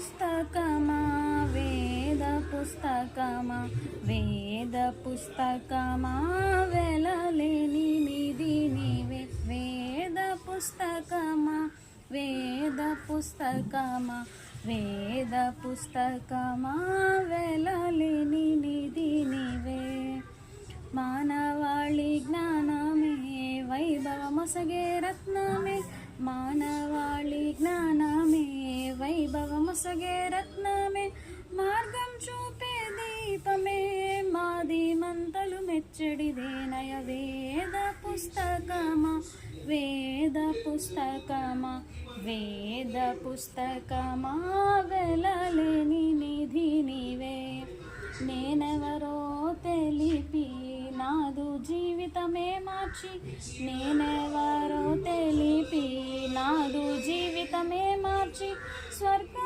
పుస్తకమా? వేద పుస్తకమా? వేద పుస్తకమా? వెలలేని నిధి నీవే. వేద పుస్తకమా? వేద పుస్తకమా? వేద పుస్తకమా? వెలలేని నిధి నీవే. మానవాళి జ్ఞానమే వైభవమసగే రత్నమే. వైభవమొసగే రత్నమే మార్గం చూపే దీపమే మాది మంతలు మెచ్చడిదేనయ వేద పుస్తకమా వేద పుస్తకమా వేద పుస్తకమా వెళ్ళలేని నిధి నీవే. నేనెవరో తెలిపి నాదు జీవితమే మార్చి నేనెవరో తెలిపి నాదు జీవితమే మార్చి స్వర్గ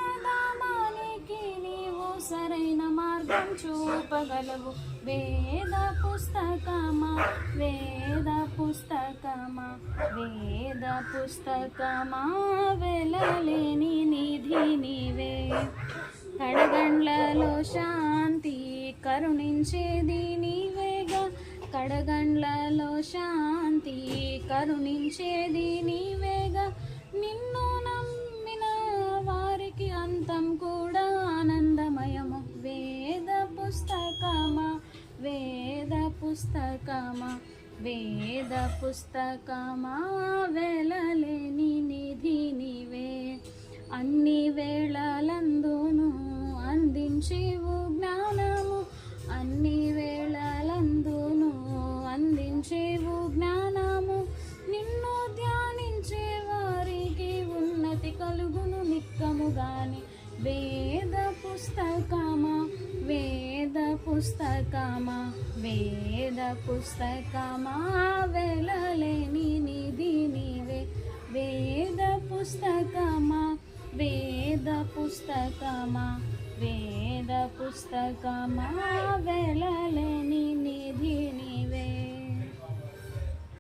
సరైన మార్గం చూపగలవు. వేద పుస్తకమా? వేద పుస్తకమా? వేద పుస్తకమా? వెళ్ళలేని నిధి నీవే. కడగండ్లలో శాంతి కరుణించేది నీవేగా. కడగండ్లలో శాంతి కరుణించేది నీవేగా. నిన్ను నమ్మిన పుస్తకమా? వేద పుస్తకమా? వేద పుస్తకమా? వెలలేని నిధి నీవే. అన్ని వేళలందును అందించేవు జ్ఞానము. అన్ని వేళలందును అందించేవు జ్ఞానం పుస్తకమా? వేద పుస్తకమా? వెళ్ళలేని నిధి నీవే. వేద పుస్తకమా? వేద పుస్తకమా? వేద పుస్తకమా? వెలలేని